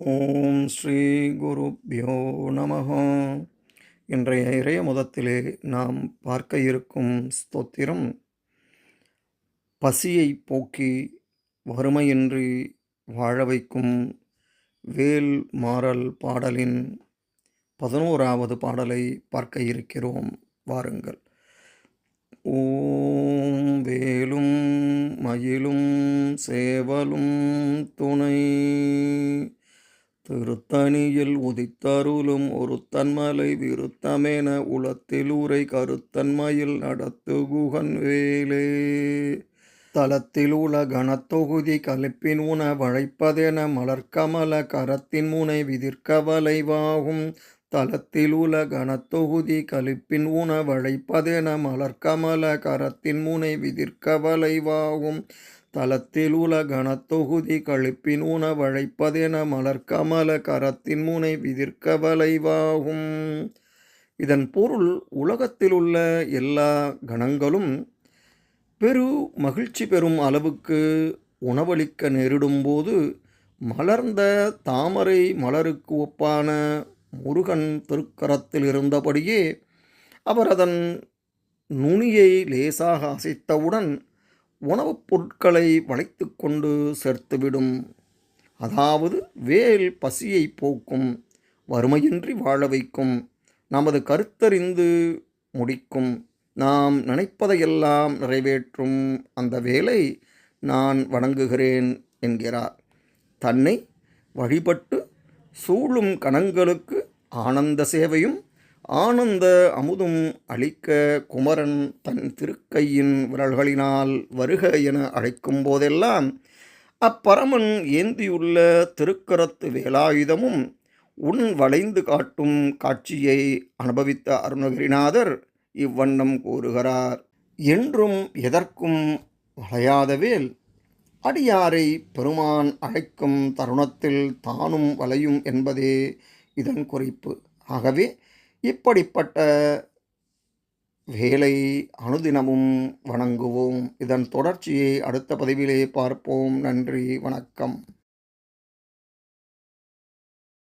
ஓம் ஸ்ரீ குருப்யோ நமஹ. இன்றைய இறைய முதத்திலே நாம் பார்க்க இருக்கும் ஸ்தோத்திரம் பசியை போக்கி வறுமையின்றி வாழ வைக்கும் வேல் மாறல் பாடலின் பதினோராவது பாடலை பார்க்க இருக்கிறோம். வாருங்கள். ஓம் வேலும் மயிலும் சேவலும் துணை திருத்தணியில் உதித்தருளும் ஒரு தன்மலை விருத்தமென உளத்தில் உரை கருத்தன்மையில் நடத்துகுகன் வேலே. தலத்தில் உள கணத்தொகுதி கலிப்பின் உண வழைப்பதென மலர்க்கமல கரத்தின் முனை விதிர்க்க வளைவாகும் தலத்தில் உள கணத்தொகுதி கலிப்பின் உண வழைப்பதென மலர்க்கமல கரத்தின் முனை விதிர்க்க வளைவாகும் தலத்தில் உலகணத்தொகுதி கழிப்பின் உணவழைப்பதென மலர்கமல கரத்தின் முனை விதிர்க்க வளைவாகும். இதன் பொருள் உலகத்தில் உள்ள எல்லா கணங்களும் பெரு மகிழ்ச்சி பெறும் அளவுக்கு உணவளிக்க நேரிடும்போது மலர்ந்த தாமரை மலருக்கு ஒப்பான முருகன் திருக்கரத்தில் இருந்தபடியே அவர் அதன் நுனியை லேசாக அசைத்தவுடன் உணவுப் பொருட்களை வளைத்து கொண்டு சேர்த்துவிடும். அதாவது வேல் பசியை போக்கும் வறுமையின்றி வாழ வைக்கும் நமது கருத்தறிந்து முடிக்கும் நாம் நினைப்பதையெல்லாம் நிறைவேற்றும் அந்த வேலை நான் வணங்குகிறேன் என்கிறார். தன்னை வழிபட்டு சூழும் கணங்களுக்கு ஆனந்த சேவையும் ஆனந்த அமுதும் அளிக்க குமரன் தன் திருக்கையின் விரல்களினால் வருக என அழைக்கும் போதெல்லாம் அப்பரமன் ஏந்தியுள்ள திருக்கரத்து வேலாயுதமும் உன் வளைந்து காட்டும் காட்சியை அனுபவித்த அருணகிரிநாதர் இவ்வண்ணம் கூறுகிறார். என்றும் எதற்கும் வளையாதவேல் அடியாரை பெருமான் அழைக்கும் தருணத்தில் தானும் வளையும் என்பதே இதன் குறிப்பு. ஆகவே இப்படிப்பட்ட வேலை அனுதினமும் வணங்குவோம். இதன் தொடர்ச்சியை அடுத்த பதிவிலே பார்ப்போம். நன்றி வணக்கம்.